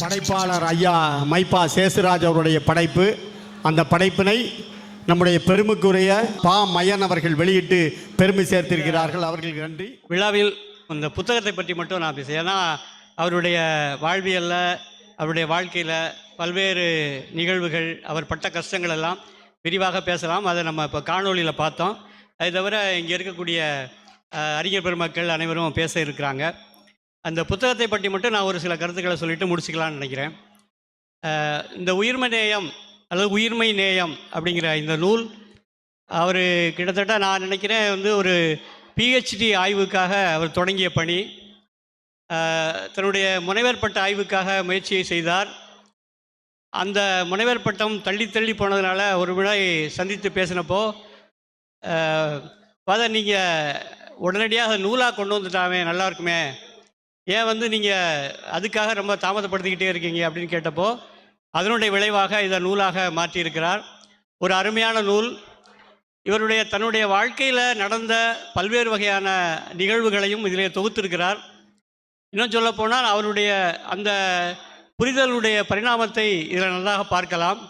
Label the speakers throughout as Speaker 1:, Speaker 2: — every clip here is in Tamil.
Speaker 1: படைப்பாளர் ஐயா மைப்பா சேசுராஜ் அவருடைய படைப்பு. அந்த படைப்பினை நம்முடைய பெருமைக்குரிய பா மையன் அவர்கள் வெளியிட்டு பெருமை சேர்த்திருக்கிறார்கள். அவர்களுக்கு நன்றி.
Speaker 2: விழாவில் அந்த புத்தகத்தை பற்றி மட்டும் நான் பேசுகிறேன் ஏன்னா அவருடைய வாழ்வியலில் அவருடைய வாழ்க்கையில் பல்வேறு நிகழ்வுகள் அவர் பட்ட கஷ்டங்கள் எல்லாம் விரிவாக பேசலாம். அதை நம்ம இப்போ காணொளியில் பார்த்தோம். அது தவிர இங்கே இருக்கக்கூடிய அறிஞர் பெருமக்கள் அனைவரும் பேச இருக்கிறாங்க. அந்த புத்தகத்தை பற்றி மட்டும் நான் ஒரு சில கருத்துக்களை சொல்லிட்டு முடிச்சுக்கலாம்னு நினைக்கிறேன். இந்த உயிர்மை நேயம் அல்லது உயிர்மை நேயம் அப்படிங்கிற இந்த நூல் அவர் கிட்டத்தட்ட நான் நினைக்கிறேன் வந்து ஒரு பிஹெச்டி ஆய்வுக்காக அவர் தொடங்கிய பணி. தன்னுடைய முனைவர் பட்ட ஆய்வுக்காக முயற்சியை செய்தார். அந்த முனைவர் பட்டம் தள்ளி தள்ளி போனதுனால ஒரு முறை சந்தித்து பேசினப்போ ஃபாதர் நீங்கள் உடனடியாக நூலாக கொண்டு வந்துட்டாமே நல்லா இருக்குமே ஏன் வந்து நீங்கள் அதுக்காக ரொம்ப தாமதப்படுத்திக்கிட்டே இருக்கீங்க அப்படின்னு கேட்டப்போ அதனுடைய விளைவாக இதை நூலாக மாற்றியிருக்கிறார். ஒரு அருமையான நூல். இவருடைய தன்னுடைய வாழ்க்கையில் நடந்த பல்வேறு வகையான நிகழ்வுகளையும் இதில் தொகுத்திருக்கிறார். இன்னும் சொல்லப்போனால் அவருடைய அந்த புரிதலுடைய பரிணாமத்தை இதில் நன்றாக பார்க்கலாம்.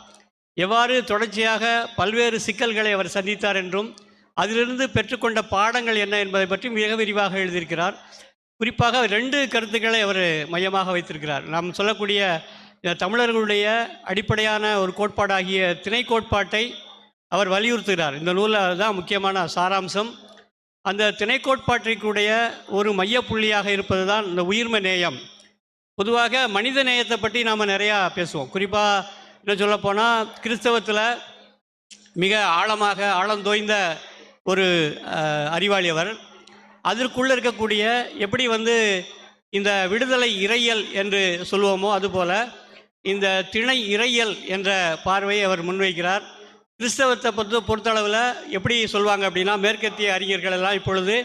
Speaker 2: எவ்வாறு தொடர்ச்சியாக பல்வேறு சிக்கல்களை அவர் சந்தித்தார் என்றும் அதிலிருந்து பெற்றுக்கொண்ட பாடங்கள் என்ன என்பதை பற்றி மிக விரிவாக எழுதியிருக்கிறார். குறிப்பாக ரெண்டு கருத்துக்களை அவர் மையமாக வைத்திருக்கிறார். நாம் சொல்லக்கூடிய தமிழர்களுடைய அடிப்படையான ஒரு கோட்பாடாகிய திணை கோட்பாட்டை அவர் வலியுறுத்துகிறார். இந்த நூலில் தான் முக்கியமான சாராம்சம். அந்த திணை கோட்பாட்டிற்குடைய ஒரு மையப்புள்ளியாக இருப்பது தான் இந்த உயிர்ம நேயம். பொதுவாக மனித நேயத்தை பற்றி நாம் நிறையா பேசுவோம். குறிப்பாக என்ன சொல்லப்போனால் கிறிஸ்தவத்தில் மிக ஆழமாக ஆழந்தோய்ந்த ஒரு அறிவாளி அவர் அதற்குள்ளே இருக்கக்கூடிய எப்படி வந்து இந்த விடுதலை இறையல் என்று சொல்லுவோமோ அதுபோல் இந்த திணை இறையல் என்ற பார்வையை அவர் முன்வைக்கிறார். கிறிஸ்தவத்தை பொறுத்த பொறுத்தளவில் எப்படி சொல்லுவாங்க அப்படின்னா மேற்கத்திய அறிஞர்கள் எல்லாம் இப்பொழுது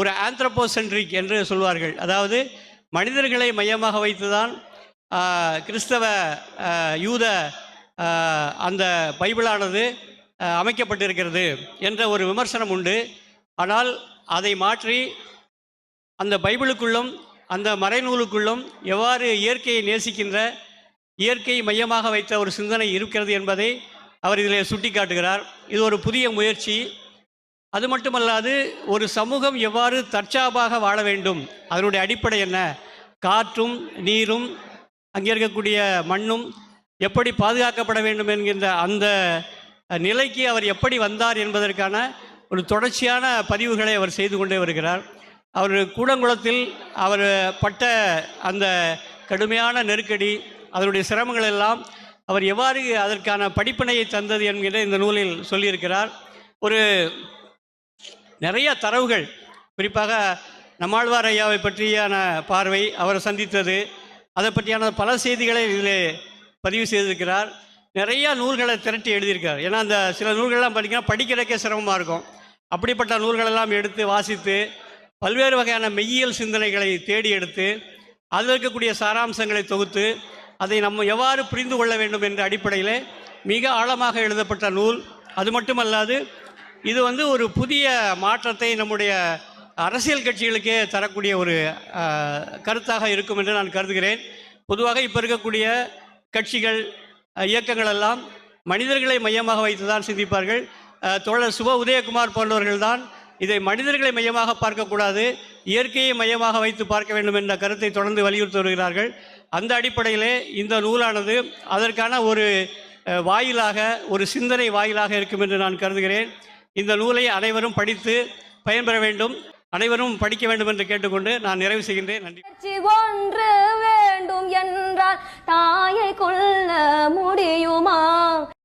Speaker 2: ஒரு ஆந்த்ரோபோசென்ட்ரிக் என்று சொல்வார்கள். அதாவது மனிதர்களை மையமாக வைத்து தான் கிறிஸ்தவ யூத அந்த பைபிளானது அமைக்கப்பட்டிருக்கிறது என்ற ஒரு விமர்சனம் உண்டு. ஆனால் அதை மாற்றி அந்த பைபிளுக்குள்ளும் அந்த மறைநூலுக்குள்ளும் எவ்வாறு இயற்கையை நேசிக்கின்ற இயற்கையை மையமாக வைத்த ஒரு சிந்தனை இருக்கிறது என்பதை அவர் இதில் சுட்டிக்காட்டுகிறார். இது ஒரு புதிய முயற்சி. அது மட்டுமல்லாது ஒரு சமூகம் எவ்வாறு தற்சாபாக வாழ வேண்டும்? அதனுடைய அடிப்படை என்ன? காற்றும் நீரும் அங்கே இருக்கக்கூடிய மண்ணும் எப்படி பாதுகாக்கப்பட வேண்டும் என்கின்ற அந்த நிலைக்கு அவர் எப்படி வந்தார் என்பதற்கான ஒரு தொடர்ச்சியான பதிவுகளை அவர் செய்து கொண்டே வருகிறார். அவர் கூடங்குளத்தில் அவர் பட்ட அந்த கடுமையான நெருக்கடி அதனுடைய சிரமங்கள் எல்லாம் அவர் எவ்வாறு அதற்கான படிப்பினையை தந்தது என்கிற இந்த நூலில் சொல்லியிருக்கிறார். ஒரு நிறைய தரவுகள் குறிப்பாக நம்மாழ்வார் ஐயாவை பற்றியான பார்வை அவர் சந்தித்தது அதை பற்றியான பல செய்திகளை இதில் பதிவு செய்திருக்கிறார். நிறையா நூல்களை திரட்டி எழுதியிருக்கார் ஏன்னா அந்த சில நூல்கள்லாம் பார்த்திங்கன்னா படிக்கிறதுக்கே சிரமமாக இருக்கும். அப்படிப்பட்ட நூல்களெல்லாம் எடுத்து வாசித்து பல்வேறு வகையான மெய்யியல் சிந்தனைகளை தேடி எடுத்து அதில் இருக்கக்கூடிய சாராம்சங்களை தொகுத்து அதை நம்ம எவ்வாறு புரிந்து கொள்ள வேண்டும் என்ற அடிப்படையில் மிக ஆழமாக எழுதப்பட்ட நூல். அது மட்டுமல்லாது இது வந்து ஒரு புதிய மாற்றத்தை நம்முடைய அரசியல் கட்சிகளுக்கே தரக்கூடிய ஒரு கருத்தாக இருக்கும் என்று நான் கருதுகிறேன். பொதுவாக இப்போ இருக்கக்கூடிய கட்சிகள் இயக்கங்களெல்லாம் இயக்கங்கள் எல்லாம் மனிதர்களை மையமாக வைத்து தான் சிந்திப்பார்கள். தோழர் சுப உதயகுமார் போன்றவர்கள் தான் இதை மனிதர்களை மையமாக பார்க்கக்கூடாது இயற்கையை மையமாக வைத்து பார்க்க வேண்டும் என்ற கருத்தை தொடர்ந்து வலியுறுத்தி வருகிறார்கள். அந்த அடிப்படையிலே இந்த நூலானது அதற்கான ஒரு வாயிலாக ஒரு சிந்தனை வாயிலாக இருக்கும் என்று நான் கருதுகிறேன். இந்த நூலை அனைவரும் படித்து பயன்பெற வேண்டும் அனைவரும் படிக்க வேண்டும் என்று கேட்டுக்கொண்டு நான் நிறைவு செய்கின்றேன். நன்றி.
Speaker 3: ஒன்று வேண்டும் என்றால் தாயை கொள்ள முடியுமா?